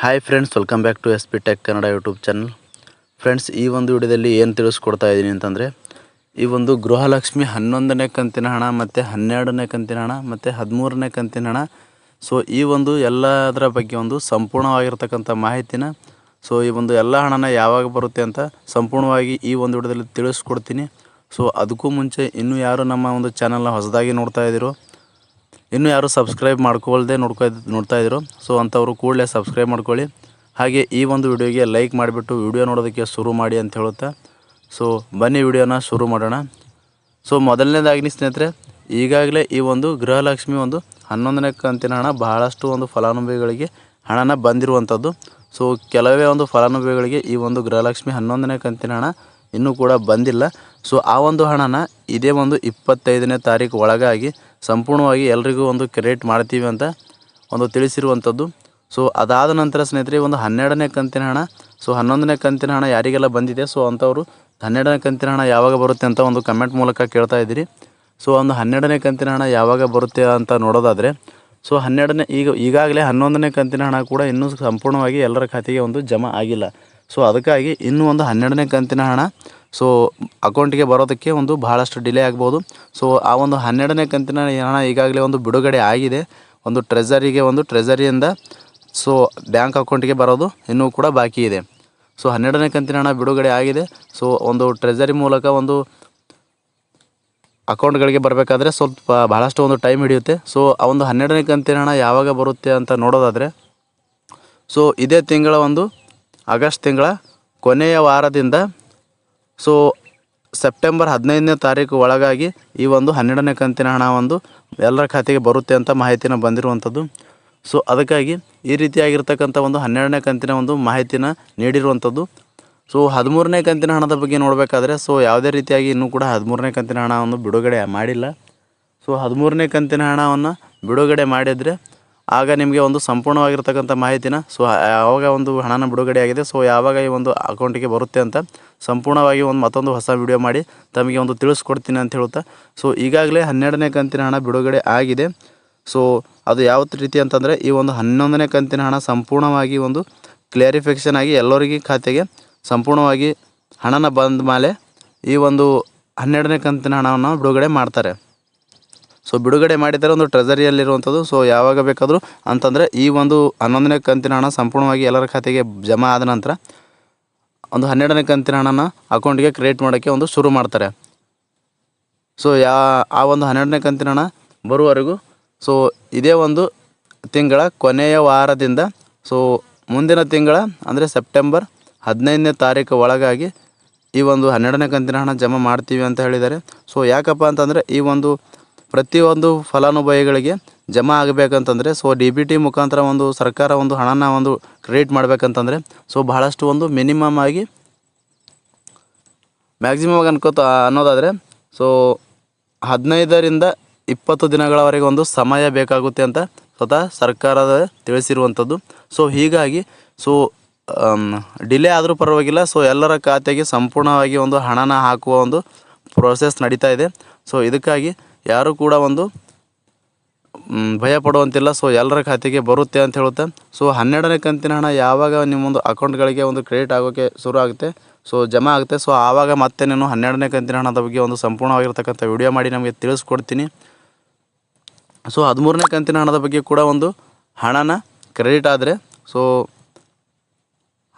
Hi friends welcome back to S P tech Kannada YouTube channel friends ಈ ಒಂದು ವಿಡಿಯೋದಲ್ಲಿ ಏನು ತಿಳಿಸ್ಕೊಡ್ತಾ ಇದ್ದೀನಿ ಅಂತಂದರೆ, ಈ ಒಂದು ಗೃಹಲಕ್ಷ್ಮಿ ಹನ್ನೊಂದನೇ ಕಂತಿನ ಹಣ ಮತ್ತು ಹನ್ನೆರಡನೇ ಕಂತಿನ ಹಣ ಮತ್ತು ಹದಿಮೂರನೇ ಕಂತಿನ ಹಣ. ಸೊ ಈ ಒಂದು ಎಲ್ಲದರ ಬಗ್ಗೆ ಒಂದು ಸಂಪೂರ್ಣವಾಗಿರ್ತಕ್ಕಂಥ ಮಾಹಿತಿನ ಸೊ ಈ ಒಂದು ಎಲ್ಲ ಹಣನ ಯಾವಾಗ ಬರುತ್ತೆ ಅಂತ ಸಂಪೂರ್ಣವಾಗಿ ಈ ಒಂದು ವಿಡಿಯೋದಲ್ಲಿ ತಿಳಿಸ್ಕೊಡ್ತೀನಿ. ಸೊ ಅದಕ್ಕೂ ಮುಂಚೆ ಇನ್ನೂ ಯಾರು ನಮ್ಮ ಒಂದು ಚಾನಲ್ನ ಹೊಸದಾಗಿ ನೋಡ್ತಾ ಇದ್ದೀರೋ ಇನ್ನೂ ಯಾರು ಸಬ್ಸ್ಕ್ರೈಬ್ ಮಾಡ್ಕೊಳ್ಳದೆ ನೋಡ್ಕೊ ನೋಡ್ತಾ ಇದ್ರು. ಸೊ ಅಂಥವರು ಕೂಡಲೇ ಸಬ್ಸ್ಕ್ರೈಬ್ ಮಾಡ್ಕೊಳ್ಳಿ. ಹಾಗೆ ಈ ಒಂದು ವಿಡಿಯೋಗೆ ಲೈಕ್ ಮಾಡಿಬಿಟ್ಟು ವಿಡಿಯೋ ನೋಡೋದಕ್ಕೆ ಶುರು ಮಾಡಿ ಅಂತ ಹೇಳುತ್ತಾ. ಸೊ ಬನ್ನಿ ವಿಡಿಯೋನ ಶುರು ಮಾಡೋಣ. ಸೊ ಮೊದಲನೇದಾಗಿ ಸ್ನೇಹಿತರೆ, ಈಗಾಗಲೇ ಈ ಒಂದು ಗೃಹಲಕ್ಷ್ಮಿ ಒಂದು ಹನ್ನೊಂದನೇ ಕಂತಿನ ಹಣ ಬಹಳಷ್ಟು ಒಂದು ಫಲಾನುಭವಿಗಳಿಗೆ ಹಣನ ಬಂದಿರುವಂಥದ್ದು. ಸೊ ಕೆಲವೇ ಒಂದು ಫಲಾನುಭವಿಗಳಿಗೆ ಈ ಒಂದು ಗೃಹಲಕ್ಷ್ಮಿ ಹನ್ನೊಂದನೇ ಕಂತಿನ ಹಣ ಇನ್ನೂ ಕೂಡ ಬಂದಿಲ್ಲ. ಸೊ ಆ ಒಂದು ಹಣನ ಇದೇ ಒಂದು ಇಪ್ಪತ್ತೈದನೇ ತಾರೀಕು ಒಳಗಾಗಿ ಸಂಪೂರ್ಣವಾಗಿ ಎಲ್ರಿಗೂ ಒಂದು ಕ್ರೆಡಿಟ್ ಮಾಡ್ತೀವಿ ಅಂತ ಒಂದು ತಿಳಿಸಿರುವಂಥದ್ದು. ಸೊ ಅದಾದ ನಂತರ ಸ್ನೇಹಿತರೆ, ಒಂದು ಹನ್ನೆರಡನೇ ಕಂತಿನ ಹಣ. ಸೊ ಹನ್ನೊಂದನೇ ಕಂತಿನ ಹಣ ಯಾರಿಗೆಲ್ಲ ಬಂದಿದೆ? ಸೊ ಅಂಥವರು ಹನ್ನೆರಡನೇ ಕಂತಿನ ಹಣ ಯಾವಾಗ ಬರುತ್ತೆ ಅಂತ ಒಂದು ಕಮೆಂಟ್ ಮೂಲಕ ಕೇಳ್ತಾ ಇದ್ದೀರಿ. ಸೊ ಒಂದು ಹನ್ನೆರಡನೇ ಕಂತಿನ ಹಣ ಯಾವಾಗ ಬರುತ್ತೆ ಅಂತ ನೋಡೋದಾದರೆ ಸೊ ಹನ್ನೆರಡನೇ, ಈಗ, ಈಗಾಗಲೇ ಹನ್ನೊಂದನೇ ಕಂತಿನ ಹಣ ಕೂಡ ಇನ್ನೂ ಸಂಪೂರ್ಣವಾಗಿ ಎಲ್ಲರ ಖಾತೆಗೆ ಒಂದು ಜಮಾ ಆಗಿಲ್ಲ. ಸೊ ಅದಕ್ಕಾಗಿ ಇನ್ನೂ ಒಂದು ಹನ್ನೆರಡನೇ ಕಂತಿನ ಹಣ. ಸೊ ಅಕೌಂಟಿಗೆ ಬರೋದಕ್ಕೆ ಒಂದು ಬಹಳಷ್ಟು ಡಿಲೇ ಆಗ್ಬೋದು. ಸೊ ಆ ಒಂದು ಹನ್ನೆರಡನೇ ಕಂತಿನ ಹಣ ಈಗಾಗಲೇ ಒಂದು ಬಿಡುಗಡೆ ಆಗಿದೆ. ಒಂದು ಟ್ರೆಜರಿಗೆ ಒಂದು ಟ್ರೆಜರಿಯಿಂದ ಸೊ ಬ್ಯಾಂಕ್ ಅಕೌಂಟಿಗೆ ಬರೋದು ಇನ್ನೂ ಕೂಡ ಬಾಕಿ ಇದೆ. ಸೊ ಹನ್ನೆರಡನೇ ಕಂತಿನ ಹಣ ಬಿಡುಗಡೆ ಆಗಿದೆ. ಸೊ ಒಂದು ಟ್ರೆಜರಿ ಮೂಲಕ ಒಂದು ಅಕೌಂಟ್ಗಳಿಗೆ ಬರಬೇಕಾದ್ರೆ ಸ್ವಲ್ಪ ಬಹಳಷ್ಟು ಒಂದು ಟೈಮ್ ಹಿಡಿಯುತ್ತೆ. ಸೊ ಆ ಒಂದು ಹನ್ನೆರಡನೇ ಕಂತಿನ ಹಣ ಯಾವಾಗ ಬರುತ್ತೆ ಅಂತ ನೋಡೋದಾದರೆ. ಸೊ ಇದೇ ತಿಂಗಳ ಒಂದು ಆಗಸ್ಟ್ ತಿಂಗಳ ಕೊನೆಯ ವಾರದಿಂದ ಸೊ ಸೆಪ್ಟೆಂಬರ್ ಹದಿನೈದನೇ ತಾರೀಕು ಒಳಗಾಗಿ ಈ ಒಂದು ಹನ್ನೆರಡನೇ ಕಂತಿನ ಹಣ ಒಂದು ಎಲ್ಲರ ಖಾತೆಗೆ ಬರುತ್ತೆ ಅಂತ ಮಾಹಿತಿನ ಬಂದಿರುವಂಥದ್ದು. ಸೊ ಅದಕ್ಕಾಗಿ ಈ ರೀತಿಯಾಗಿರ್ತಕ್ಕಂಥ ಒಂದು ಹನ್ನೆರಡನೇ ಕಂತಿನ ಒಂದು ಮಾಹಿತಿನ ನೀಡಿರುವಂಥದ್ದು. ಸೊ ಹದಿಮೂರನೇ ಕಂತಿನ ಹಣದ ಬಗ್ಗೆ ನೋಡಬೇಕಾದ್ರೆ ಸೊ ಯಾವುದೇ ರೀತಿಯಾಗಿ ಇನ್ನೂ ಕೂಡ ಹದಿಮೂರನೇ ಕಂತಿನ ಹಣವನ್ನು ಬಿಡುಗಡೆ ಮಾಡಿಲ್ಲ. ಸೊ ಹದಿಮೂರನೇ ಕಂತಿನ ಹಣವನ್ನು ಬಿಡುಗಡೆ ಮಾಡಿದರೆ ಆಗ ನಿಮಗೆ ಒಂದು ಸಂಪೂರ್ಣವಾಗಿರ್ತಕ್ಕಂಥ ಮಾಹಿತಿನ ಸೊ ಯಾವಾಗ ಒಂದು ಹಣನ ಬಿಡುಗಡೆ ಆಗಿದೆ. ಸೊ ಯಾವಾಗ ಈ ಒಂದು ಅಕೌಂಟಿಗೆ ಬರುತ್ತೆ ಅಂತ ಸಂಪೂರ್ಣವಾಗಿ ಒಂದು ಮತ್ತೊಂದು ಹೊಸ ವಿಡಿಯೋ ಮಾಡಿ ತಮಗೆ ಒಂದು ತಿಳಿಸ್ಕೊಡ್ತೀನಿ ಅಂತ ಹೇಳುತ್ತಾ. ಸೊ ಈಗಾಗಲೇ ಹನ್ನೆರಡನೇ ಕಂತಿನ ಹಣ ಬಿಡುಗಡೆ ಆಗಿದೆ. ಸೊ ಅದು ಯಾವ ರೀತಿ ಅಂತಂದರೆ ಈ ಒಂದು ಹನ್ನೊಂದನೇ ಕಂತಿನ ಹಣ ಸಂಪೂರ್ಣವಾಗಿ ಒಂದು ಕ್ಲಾರಿಫಿಕೇಷನ್ ಆಗಿ ಎಲ್ಲರಿಗೆ ಖಾತೆಗೆ ಸಂಪೂರ್ಣವಾಗಿ ಹಣನ ಬಂದ ಮೇಲೆ ಈ ಒಂದು ಹನ್ನೆರಡನೇ ಕಂತಿನ ಹಣವನ್ನು ಬಿಡುಗಡೆ ಮಾಡ್ತಾರೆ. ಸೊ ಬಿಡುಗಡೆ ಮಾಡಿದರೆ ಒಂದು ಟ್ರೆಜರಿಯಲ್ಲಿರುವಂಥದ್ದು ಸೊ ಯಾವಾಗ ಬೇಕಾದರೂ ಅಂತಂದರೆ ಈ ಒಂದು ಹನ್ನೊಂದನೇ ಕಂತಿನ ಹಣ ಸಂಪೂರ್ಣವಾಗಿ ಎಲ್ಲರ ಖಾತೆಗೆ ಜಮಾ ಆದ ನಂತರ ಒಂದು ಹನ್ನೆರಡನೇ ಕಂತಿನ ಹಣನ ಅಕೌಂಟಿಗೆ ಕ್ರಿಯೇಟ್ ಮಾಡೋಕ್ಕೆ ಒಂದು ಶುರು ಮಾಡ್ತಾರೆ. ಸೊ ಯಾ, ಆ ಒಂದು ಹನ್ನೆರಡನೇ ಕಂತಿನ ಹಣ ಬರುವವರೆಗೂ ಸೊ ಇದೇ ಒಂದು ತಿಂಗಳ ಕೊನೆಯ ವಾರದಿಂದ ಸೊ ಮುಂದಿನ ತಿಂಗಳ ಅಂದರೆ ಸೆಪ್ಟೆಂಬರ್ ಹದಿನೈದನೇ ತಾರೀಕು ಒಳಗಾಗಿ ಈ ಒಂದು ಹನ್ನೆರಡನೇ ಕಂತಿನ ಹಣ ಜಮಾ ಮಾಡ್ತೀವಿ ಅಂತ ಹೇಳಿದ್ದಾರೆ. ಸೊ ಯಾಕಪ್ಪ ಅಂತಂದರೆ ಈ ಒಂದು ಪ್ರತಿಯೊಂದು ಫಲಾನುಭವಿಗಳಿಗೆ ಜಮಾ ಆಗಬೇಕಂತಂದರೆ ಸೊ ಡಿ ಬಿ ಟಿ ಮುಖಾಂತರ ಒಂದು ಸರ್ಕಾರ ಒಂದು ಹಣನ ಒಂದು ಕ್ರಿಯೇಟ್ ಮಾಡಬೇಕಂತಂದರೆ ಸೊ ಬಹಳಷ್ಟು ಒಂದು ಮಿನಿಮಮ್ ಆಗಿ ಮ್ಯಾಕ್ಸಿಮಮ್ ಅನ್ಕೋತ, ಅನ್ನೋದಾದರೆ ಸೊ ಹದಿನೈದರಿಂದ ಇಪ್ಪತ್ತು ದಿನಗಳವರೆಗೆ ಒಂದು ಸಮಯ ಬೇಕಾಗುತ್ತೆ ಅಂತ ಸ್ವತಃ ಸರ್ಕಾರದ ತಿಳಿಸಿರುವಂಥದ್ದು ಸೊ ಹೀಗಾಗಿ ಸೊ ಡಿಲೇ ಆದರೂ ಪರವಾಗಿಲ್ಲ ಸೊ ಎಲ್ಲರ ಖಾತೆಗೆ ಸಂಪೂರ್ಣವಾಗಿ ಒಂದು ಹಣನ ಹಾಕುವ ಒಂದು ಪ್ರೋಸೆಸ್ ನಡೀತಾ ಇದೆ. ಸೊ ಇದಕ್ಕಾಗಿ ಯಾರೂ ಕೂಡ ಒಂದು ಭಯ ಪಡುವಂತಿಲ್ಲ ಸೊ ಎಲ್ಲರ ಖಾತೆಗೆ ಬರುತ್ತೆ ಅಂತ ಹೇಳುತ್ತೆ. ಸೊ ಹನ್ನೆರಡನೇ ಕಂತಿನ ಹಣ ಯಾವಾಗ ನಿಮ್ಮೊಂದು ಅಕೌಂಟ್ಗಳಿಗೆ ಒಂದು ಕ್ರೆಡಿಟ್ ಆಗೋಕ್ಕೆ ಶುರು ಆಗುತ್ತೆ? ಸೊ ಜಮಾ ಆಗುತ್ತೆ. ಸೊ ಆವಾಗ ಮತ್ತೆ ನಾನು ಹನ್ನೆರಡನೇ ಕಂತಿನ ಹಣದ ಬಗ್ಗೆ ಒಂದು ಸಂಪೂರ್ಣವಾಗಿರ್ತಕ್ಕಂಥ ವಿಡಿಯೋ ಮಾಡಿ ನಮಗೆ ತಿಳಿಸ್ಕೊಡ್ತೀನಿ. ಸೊ ಹದಿಮೂರನೇ ಕಂತಿನ ಹಣದ ಬಗ್ಗೆ ಕೂಡ ಒಂದು ಹಣನ ಕ್ರೆಡಿಟ್ ಆದರೆ ಸೊ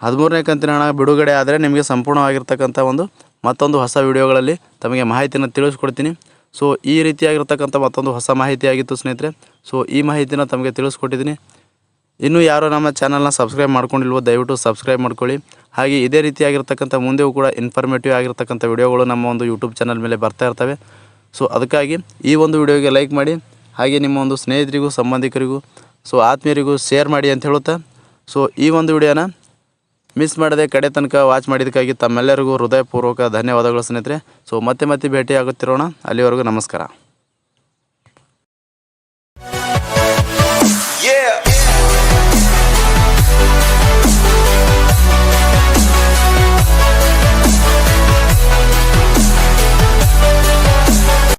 ಹದಿಮೂರನೇ ಕಂತಿನ ಹಣ ಬಿಡುಗಡೆ ಆದರೆ ನಿಮಗೆ ಸಂಪೂರ್ಣವಾಗಿರ್ತಕ್ಕಂಥ ಒಂದು ಮತ್ತೊಂದು ಹೊಸ ವಿಡಿಯೋಗಳಲ್ಲಿ ತಮಗೆ ಮಾಹಿತಿಯನ್ನು ತಿಳಿಸ್ಕೊಡ್ತೀನಿ. ಸೊ ಈ ರೀತಿಯಾಗಿರ್ತಕ್ಕಂಥ ಮತ್ತೊಂದು ಹೊಸ ಮಾಹಿತಿಯಾಗಿತ್ತು ಸ್ನೇಹಿತರೆ. ಸೊ ಈ ಮಾಹಿತಿನ ತಮಗೆ ತಿಳಿಸ್ಕೊಟ್ಟಿದ್ದೀನಿ. ಇನ್ನೂ ಯಾರು ನಮ್ಮ ಚಾನಲ್ನ ಸಬ್ಸ್ಕ್ರೈಬ್ ಮಾಡ್ಕೊಂಡಿಲ್ವೋ ದಯವಿಟ್ಟು ಸಬ್ಸ್ಕ್ರೈಬ್ ಮಾಡ್ಕೊಳ್ಳಿ. ಹಾಗೆ ಇದೇ ರೀತಿಯಾಗಿರ್ತಕ್ಕಂಥ ಮುಂದೆಯೂ ಕೂಡ ಇನ್ಫಾರ್ಮೇಟಿವ್ ಆಗಿರ್ತಕ್ಕಂಥ ವಿಡಿಯೋಗಳು ನಮ್ಮ ಒಂದು ಯೂಟ್ಯೂಬ್ ಚಾನಲ್ ಮೇಲೆ ಬರ್ತಾ ಇರ್ತವೆ. ಸೊ ಅದಕ್ಕಾಗಿ ಈ ಒಂದು ವಿಡಿಯೋಗೆ ಲೈಕ್ ಮಾಡಿ, ಹಾಗೆ ನಿಮ್ಮ ಒಂದು ಸ್ನೇಹಿತರಿಗೂ, ಸಂಬಂಧಿಕರಿಗೂ, ಸೊ ಆತ್ಮೀಯರಿಗೂ ಶೇರ್ ಮಾಡಿ ಅಂತ ಹೇಳುತ್ತಾ. ಸೊ ಈ ಒಂದು ವಿಡಿಯೋನ ಮಿಸ್ ಮಾಡದೆ ಕಡೆ ತನಕ ವಾಚ್ ಮಾಡಿದ್ದಕ್ಕಾಗಿ ತಮ್ಮೆಲ್ಲರಿಗೂ ಹೃದಯಪೂರ್ವಕ ಧನ್ಯವಾದಗಳು ಸ್ನೇಹಿತರೆ. ಸೊ ಮತ್ತೆ ಮತ್ತೆ ಭೇಟಿ ಆಗುತ್ತಿರೋಣ ಅಲ್ಲಿವರೆಗೂ ನಮಸ್ಕಾರ.